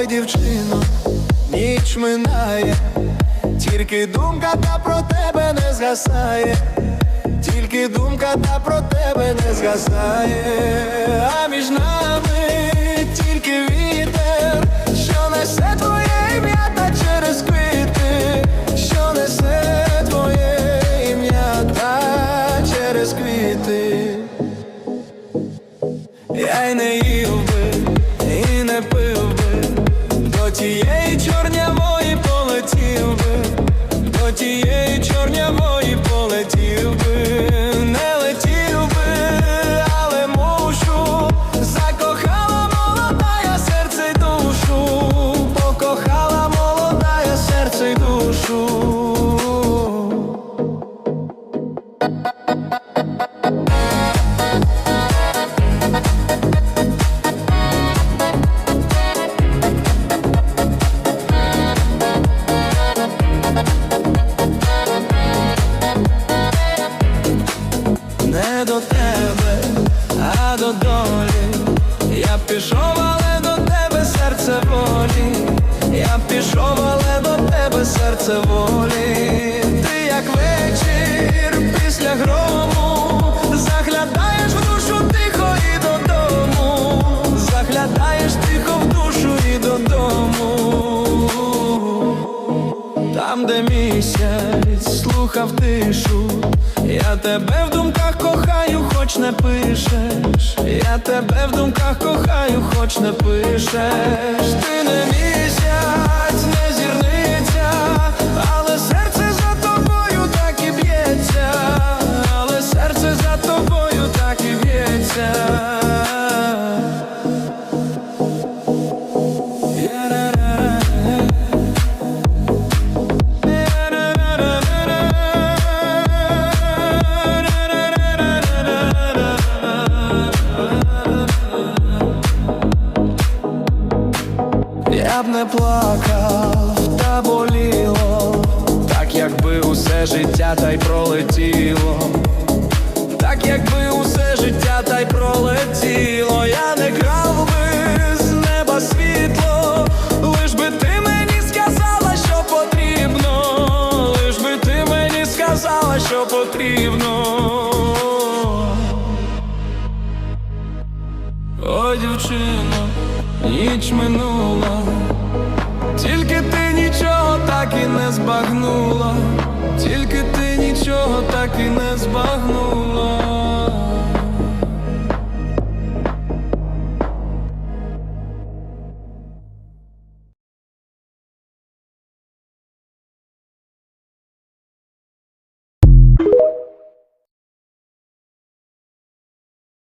Ой, дівчино, ніч минає, тільки думка та про тебе не згасає, тільки думка та про тебе не згасає, а між нами тільки вітер, що несе твоє ім'я та через квіти, що несе твоє ім'я та через квіти. 48. Не до тебе, а до долі. Я пішов, але до тебе серце волі. Я пішов, але до тебе серце волі. Місяць слухав тишу, я тебе в думках кохаю, хоч не пишеш. Я тебе в думках кохаю, хоч не пишеш. Ти не місяць, Б не плакав, та боліло, так якби усе життя та й пролетіло, так якби усе життя та й пролетіло, не збагнула, тільки ти нічого так і не збагнула.